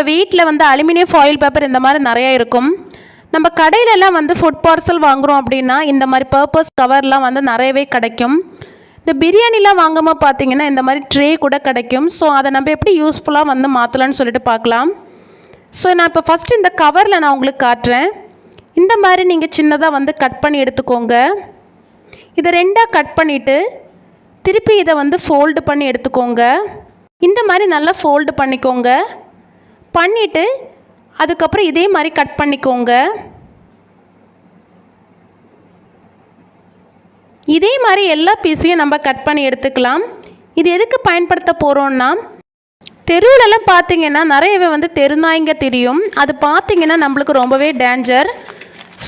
இப்போ வீட்டில் வந்து அலுமினியம் ஃபாயில் பேப்பர் இந்த மாதிரி நிறைய இருக்கும். நம்ம கடையிலலாம் வந்து ஃபுட் பார்சல் வாங்குகிறோம் அப்படின்னா இந்த மாதிரி பர்பஸ் கவர்லாம் வந்து நிறையவே கிடைக்கும். இந்த பிரியாணிலாம் வாங்கும்போது பார்த்தீங்கன்னா இந்த மாதிரி ட்ரே கூட கிடைக்கும். ஸோ அதை நம்ம எப்படி யூஸ்ஃபுல்லாக வந்து மாற்றலான்னு சொல்லிட்டு பார்க்கலாம். ஸோ நான் இப்போ ஃபஸ்ட்டு இந்த கவரில் நான் உங்களுக்கு காட்டுறேன். இந்த மாதிரி நீங்கள் சின்னதாக வந்து கட் பண்ணி எடுத்துக்கோங்க. இதை ரெண்டாக கட் பண்ணிவிட்டு திருப்பி இதை வந்து ஃபோல்டு பண்ணி எடுத்துக்கோங்க. இந்த மாதிரி நல்லா ஃபோல்டு பண்ணிக்கோங்க. பண்ணிவிட்டு அதுக்கப்புறம் இதே மாதிரி கட் பண்ணிக்கோங்க. இதே மாதிரி எல்லா பீஸையும் நம்ம கட் பண்ணி எடுத்துக்கலாம். இது எதுக்கு பயன்படுத்த போகிறோன்னா தெருவுலலாம் பார்த்திங்கன்னா நிறையவே வந்து தெருநாய்ங்க தெரியும். அது பார்த்தீங்கன்னா நம்மளுக்கு ரொம்பவே டேஞ்சர்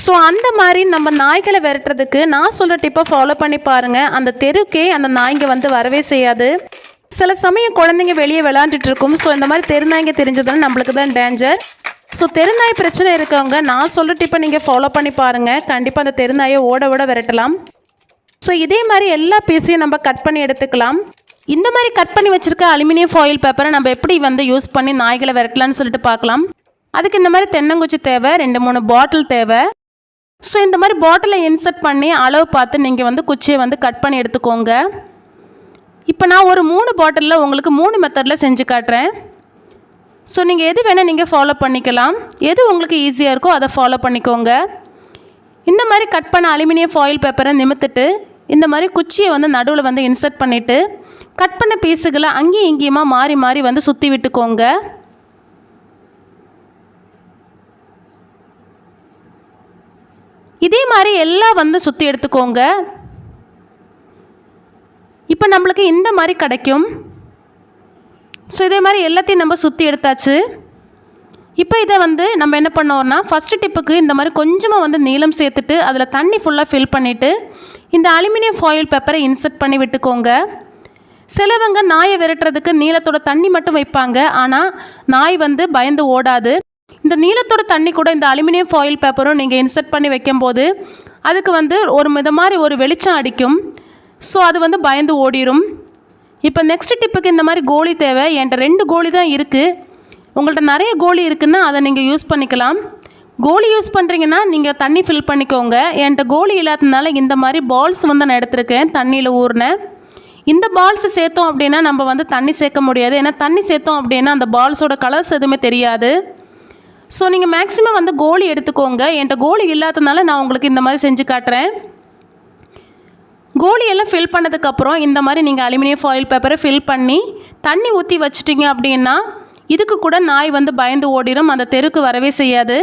ஸோ அந்த மாதிரி நம்ம நாய்களை விரட்டுறதுக்கு நான் சொல்கிற டிப்பை ஃபாலோ பண்ணி பாருங்கள் அந்த தெருக்கே அந்த நாய்ங்க வந்து வரவே செய்யாது. சில சமயம் குழந்தைங்க வெளியே விளாண்டுட்டு இருக்கும் ஸோ இந்த மாதிரி தெரிந்தாங்க தெரிஞ்சதால் நம்மளுக்கு தான் டேஞ்சர் ஸோ தெருநாய் பிரச்சனை இருக்கவங்க நான் சொல்கிற டிப்பை நீங்கள் ஃபாலோ பண்ணி பாருங்கள் கண்டிப்பாக அந்த தெருநாயை ஓட ஓட விரட்டலாம். ஸோ இதே மாதிரி எல்லா பீஸையும் நம்ம கட் பண்ணி எடுத்துக்கலாம். இந்த மாதிரி கட் பண்ணி வச்சுருக்க அலுமினியம் ஃபாயில் பேப்பரை நம்ம எப்படி வந்து யூஸ் பண்ணி நாய்களை விரட்டலான்னு சொல்லிட்டு பார்க்கலாம். அதுக்கு இந்த மாதிரி தென்னங்குச்சி தேவை ரெண்டு மூணு பாட்டில் தேவை. ஸோ இந்த மாதிரி பாட்டிலை இன்சர்ட் பண்ணி அளவு பார்த்து நீங்கள் வந்து குச்சியை வந்து கட் பண்ணி எடுத்துக்கோங்க. இப்போ நான் ஒரு மூணு பாட்டிலில் உங்களுக்கு மூணு மெத்தடில் செஞ்சு காட்டுறேன். ஸோ நீங்கள் எது வேணால் நீங்கள் ஃபாலோ பண்ணிக்கலாம். எது உங்களுக்கு ஈஸியாக இருக்கோ அதை ஃபாலோ பண்ணிக்கோங்க. இந்த மாதிரி கட் பண்ண அலுமினியம் ஃபாயில் பேப்பரை நிமித்துட்டு இந்த மாதிரி குச்சியை வந்து நடுவில் வந்து இன்சர்ட் பண்ணிவிட்டு கட் பண்ண பீஸுகளை அங்கேயும் இங்கேயுமா மாறி மாறி வந்து சுற்றி விட்டுக்கோங்க. இதே மாதிரி எல்லாம் வந்து சுற்றி எடுத்துக்கோங்க. இப்போ நம்மளுக்கு இந்த மாதிரி கிடைக்கும். ஸோ இதே மாதிரி எல்லாத்தையும் நம்ம சுற்றி எடுத்தாச்சு. இப்போ இதை வந்து நம்ம என்ன பண்ணோம்னா ஃபஸ்ட்டு டிப்புக்கு இந்த மாதிரி கொஞ்சமாக வந்து நீளம் சேர்த்துட்டு அதில் தண்ணி ஃபுல்லாக ஃபில் பண்ணிவிட்டு இந்த அலுமினியம் ஃபாயில் பேப்பரை இன்சர்ட் பண்ணி விட்டுக்கோங்க. சிலவங்க நாயை விரட்டுறதுக்கு நீளத்தோட தண்ணி மட்டும் வைப்பாங்க. ஆனால் நாய் வந்து பயந்து ஓடாது. இந்த நீளத்தோட தண்ணி கூட இந்த அலுமினியம் ஃபாயில் பேப்பரும் நீங்கள் இன்சர்ட் பண்ணி வைக்கும்போது அதுக்கு வந்து ஒரு மித மாதிரி ஒரு வெளிச்சம் அடிக்கும். ஸோ அது வந்து பயந்து ஓடிரும். இப்போ நெக்ஸ்ட் டிப்புக்கு இந்த மாதிரி கோழி தேவை. என்கிட்ட ரெண்டு கோழி தான் இருக்குது உங்கள்கிட்ட நிறைய கோழி இருக்குன்னா அதை நீங்கள் யூஸ் பண்ணிக்கலாம். கோலி யூஸ் பண்ணுறீங்கன்னா நீங்கள் தண்ணி ஃபில் பண்ணிக்கோங்க. என்கிட்ட கோலி இல்லாததுனால இந்த மாதிரி பால்ஸ் வந்து நான் எடுத்திருக்கேன். தண்ணியில் ஊறினேன் இந்த பால்ஸ் சேர்த்தோம் அப்படின்னா நம்ம வந்து தண்ணி சேர்க்க முடியாது. ஏன்னா தண்ணி சேர்த்தோம் அப்படின்னா அந்த பால்ஸோட கலர்ஸ் எதுவுமே தெரியாது. ஸோ நீங்கள் மேக்ஸிமம் வந்து கோலி எடுத்துக்கோங்க. என்கிட்ட கோலி இல்லாததுனால நான் உங்களுக்கு இந்த மாதிரி செஞ்சு காட்டுறேன். கோலி எல்லாம் ஃபில் பண்ணதுக்கப்புறம் இந்த மாதிரி நீங்கள் அலுமினியம் ஃபாயில் பேப்பரை ஃபில் பண்ணி தண்ணி ஊற்றி வச்சிட்டிங்க அப்படின்னா இதுக்கு கூட நாய் வந்து பயந்து ஓடிடும் அந்த தெருக்கு வரவே செய்யாது.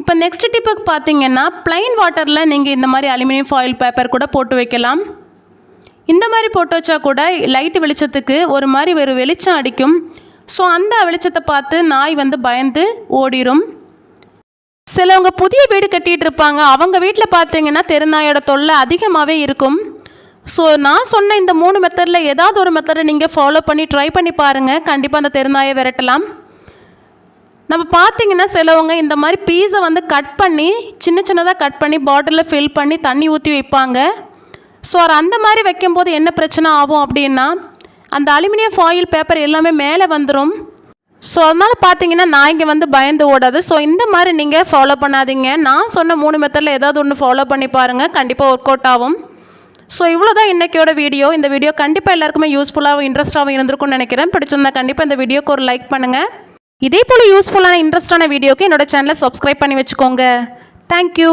இப்போ நெக்ஸ்ட் டிப்புக்கு பார்த்தீங்கன்னா ப்ளைன் வாட்டரில் நீங்கள் இந்த மாதிரி அலுமினியம் ஃபாயில் பேப்பர் கூட போட்டு வைக்கலாம். இந்த மாதிரி போட்டு வச்சா கூட லைட்டு வெளிச்சத்துக்கு ஒரு மாதிரி ஒரு வெளிச்சம் அடிக்கும். ஸோ அந்த வெளிச்சத்தை பார்த்து நாய் வந்து பயந்து ஓடிரும். சிலவங்க புதிய வீடு கட்டிகிட்டு இருப்பாங்க. அவங்க வீட்டில் பார்த்தீங்கன்னா தெருநாயோட தொல்லை அதிகமாகவே இருக்கும். ஸோ நான் சொன்ன இந்த மூணு மெத்தடில் ஏதாவது ஒரு மெத்தடை நீங்கள் ஃபாலோ பண்ணி ட்ரை பண்ணி பாருங்கள் கண்டிப்பாக அந்த தெருநாயை விரட்டலாம். நம்ம பார்த்தீங்கன்னா சிலவங்க இந்த மாதிரி பீஸை வந்து கட் பண்ணி சின்ன சின்னதாக கட் பண்ணி பாட்டிலில் ஃபில் பண்ணி தண்ணி ஊற்றி வைப்பாங்க. ஸோ அந்த மாதிரி வைக்கும்போது என்ன பிரச்சனை ஆகும் அப்படின்னா அந்த அலுமினியம் ஃபாயில் பேப்பர் எல்லாமே மேலே வந்துடும் ஸோ அதனால் பார்த்தீங்கன்னா நான் இங்கே வந்து பயந்து ஓடாது. ஸோ இந்த மாதிரி நீங்கள் ஃபாலோ பண்ணாதீங்க. நான் சொன்ன மூணு மெத்தடில் ஏதாவது ஒன்று ஃபாலோ பண்ணி பாருங்கள் கண்டிப்பாக ஒர்க் அவுட் ஆகும். ஸோ இவ்வளோ தான் இன்றைக்கியோட வீடியோ இந்த வீடியோ கண்டிப்பாக எல்லாருக்குமே யூஸ்ஃபுல்லாகவும் இன்ட்ரெஸ்ட்டாகவும் இருந்திருக்கும்னு நினைக்கிறேன். பிடிச்சிருந்தா கண்டிப்பாக இந்த வீடியோக்கு ஒரு லைக் பண்ணுங்கள் இதே போல் யூஸ்ஃபுல்லான இன்ட்ரெஸ்டான வீடியோக்கு என்னோட சேனலை சப்ஸ்கிரைப் பண்ணி வச்சுக்கோங்க. தேங்க்யூ